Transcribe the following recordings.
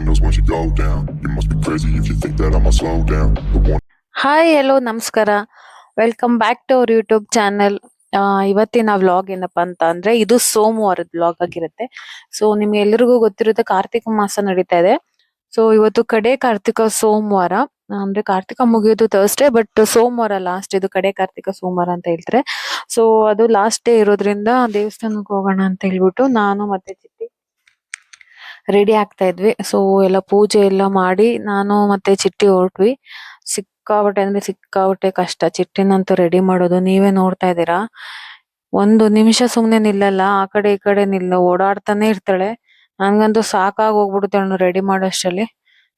windows once you go down. You must be crazy if you think that slow down. Hi hello ನಮಸ್ಕಾರ. Welcome back to our YouTube channel ಇವತ್ತಿನ vlog ಏನಪ್ಪ ಅಂತ ಅಂದ್ರೆ ಇದು ಸೋಮವಾರದ vlog ಆಗಿರುತ್ತೆ. So ನಿಮ್ಗೆ ಎಲ್ರಿಗೂ ಗೊತ್ತಿರುತ್ತೆ ಕಾರ್ತಿಕ ಮಾಸ ನಡೀತಾ ಇದೆ. ಸೊ ಇವತ್ತು ಕಡೆ ಕಾರ್ತಿಕ ಸೋಮವಾರ. ಅಂದ್ರೆ ಕಾರ್ತಿಕ ಮುಗಿಯೋದು ಥರ್ಸ್ಡೇ ಬಟ್ ಸೋಮವಾರ ಲಾಸ್ಟ್ ಇದು ಕಡೆ ಕಾರ್ತಿಕ ಸೋಮವಾರ ಅಂತ ಹೇಳ್ತಾರೆ. ಸೊ ಅದು ಲಾಸ್ಟ್ ಡೇ ಇರೋದ್ರಿಂದ ದೇವಸ್ಥಾನಕ್ಕೆ ಹೋಗೋಣ ಅಂತ ಹೇಳ್ಬಿಟ್ಟು ನಾನು ಮತ್ತೆ ಚಿಟ್ಟಿ ರೆಡಿ ಆಗ್ತಾ ಇದ್ವಿ. ಸೊ ಎಲ್ಲ ಪೂಜೆ ಎಲ್ಲ ಮಾಡಿ ನಾನು ಮತ್ತೆ ಚಿಟ್ಟಿ ಹೊರಟ್ವಿ. ಸಿಕ್ಕಾಪಟ್ಟೆ ಅಂದ್ರೆ ಸಿಕ್ಕಾಪಟ್ಟೆ ಕಷ್ಟ. ಚಿಟ್ಟಿನಂತೂ ರೆಡಿ ಮಾಡೋದು. ನೀವೇ ನೋಡ್ತಾ ಇದ್ದೀರಾ? ಒಂದು ನಿಮಿಷ ಸುಮ್ನೆ ನಿಲ್ಲಲ್ಲ. ಆ ಕಡೆ ಈ ಕಡೆ ನಿಲ್ಲ. ಓಡಾಡ್ತಾನೆ ಇರ್ತಾಳೆ. ನನ್ಗಂತೂ ಸಾಕಾಗಿ ಹೋಗ್ಬಿಡುತ್ತೆ ಅವನು ರೆಡಿ ಮಾಡೋಷ್ಟರಲ್ಲಿ.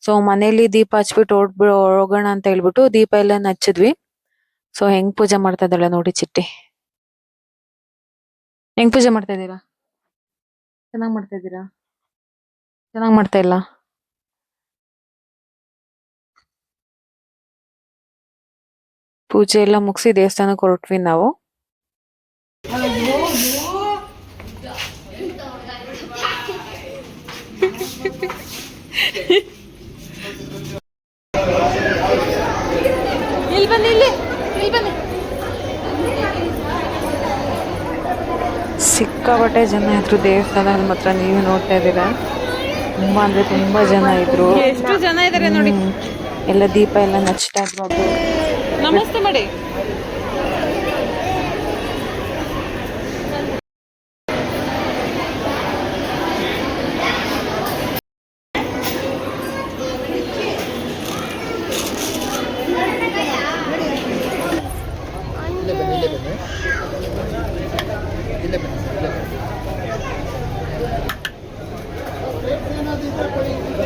ಸೊ ಮನೇಲಿ ದೀಪ ಹಚ್ಬಿಟ್ಟು ಓಡ್ಬಿ ಹೋಗೋಣ ಅಂತ ಹೇಳ್ಬಿಟ್ಟು ದೀಪ ಎಲ್ಲ ಹಚ್ಚಿದ್ವಿ. ಸೊ ಹೆಂಗ್ ಪೂಜೆ ಮಾಡ್ತಾ ಇದ್ದಾಳೆ ನೋಡಿ ಚಿಟ್ಟಿ. ಹೆಂಗ್ ಪೂಜೆ ಮಾಡ್ತಾ ಇದ್ದೀರಾ? ಚೆನ್ನಾಗ್ ಮಾಡ್ತಾ ಇದ್ದೀರಾ? ಚೆನ್ನಾಗ್ ಮಾಡ್ತಾ ಇಲ್ಲ. ಪೂಜೆ ಎಲ್ಲ ಮುಗಿಸಿ ದೇವಸ್ಥಾನಕ್ಕೆ ಹೊರಟ್ವಿ ನಾವು. ಇಲ್ಲಿ ಬನ್ನಿ ಇಲ್ಲಿ ಇಲ್ಲಿ ಬನ್ನಿ. ಸಿಕ್ಕಾಪಟ್ಟೆ ಜನ ಇದ್ರು ದೇವಸ್ಥಾನದಲ್ಲಿ ಮಾತ್ರ ನೀವು ನೋಡ್ತಾ ಇದ್ದೀರಾ? ತುಂಬಾ ಅಂದ್ರೆ ತುಂಬಾ ಜನ ಇದ್ರು. ಎಷ್ಟು ಜನ ಇದಾರೆ ನೋಡಿ. ಎಲ್ಲ ದೀಪ ಎಲ್ಲ ನಚ್ತಾ ಇದ್ರು ಅದು. ನಮಸ್ತೆ ಮಾಡಿ.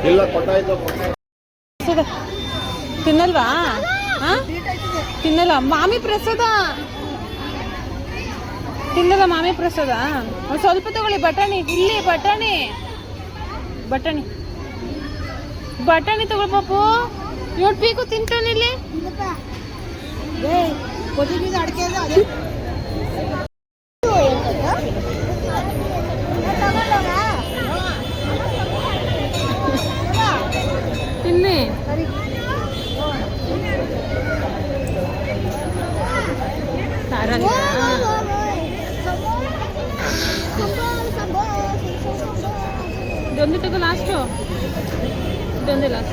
ಪ್ರಸಾದ. ತಿನ್ನಲ್ವಾ? ಹಾ? ತಿನ್ನಲ್ಲ. ಮಾಮಿ ಪ್ರಸಾದ. ತಿನ್ನಲ್ಲ ಮಾಮಿ ಪ್ರಸಾದ. ಒಂದು ಸ್ವಲ್ಪ ತಗೊಳ್ಳಿ ಬಟಾಣಿ. ಇಲ್ಲಿ ಬಟಾಣಿ. ಬಟಾಣಿ. ಬಟಾಣಿ ತಗೊಳ್ ಪಾಪು ನೋಡ್ಬೇಕು ತಿಂತಾನೆ ಇಲ್ಲಿ. দন্দে থেকে লাস্ট জন্দি লাস্ট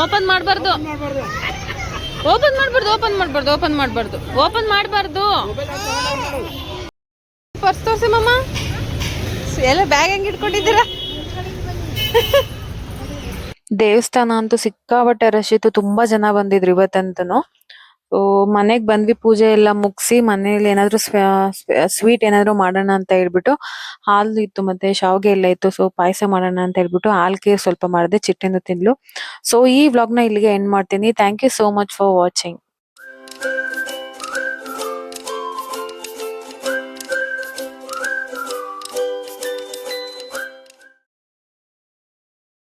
ಓಪನ್ ಮಾಡಬಾರ್ದು. ಓಪನ್ ಮಾಡಬಾರ್ದು. ಓಪನ್ ಮಾಡಬಾರ್ದು ಓಪನ್ ಮಾಡಬಾರ್ದು ಓಪನ್ ಮಾಡಬಾರ್ದು. ಪರ್ಸ್ ತೋರ್ಸಿ ಮಮ್ಮ ಎಲ್ಲ ಬ್ಯಾಗ್ ಹೆಂಗ್ ಇಟ್ಕೊಂಡಿದ್ದೀರಾ? ದೇವಸ್ಥಾನ ಅಂತೂ ಸಿಕ್ಕಾಪಟ್ಟೆ ರಶ್ ಇತ್ತು. ತುಂಬಾ ಜನ ಬಂದಿದ್ರು ಇವತ್ತಂತನು. ಸೊ ಮನೆಗ್ ಬಂದ್ವಿ, ಪೂಜೆ ಎಲ್ಲ ಮುಗಿಸಿ ಮನೇಲಿ ಏನಾದ್ರು ಸ್ವೀಟ್ ಏನಾದ್ರು ಮಾಡೋಣ ಅಂತ ಹೇಳ್ಬಿಟ್ಟು ಹಾಲು ಇತ್ತು ಮತ್ತೆ ಶಾವ್ಗೆ ಎಲ್ಲ ಇತ್ತು. ಸೊ ಪಾಯಸ ಮಾಡೋಣ ಅಂತ ಹೇಳ್ಬಿಟ್ಟು ಹಾಲ್ಕೆ ಸ್ವಲ್ಪ ಮಾಡಿದೆ, ಚಿಟ್ಟೆಂದು ತಿನ್ಲು ಸೊ ಈ ವ್ಲಾಗ್ನ ಇಲ್ಲಿಗೆ ಎಂಡ್ ಮಾಡ್ತೀನಿ. Thank you so much for watching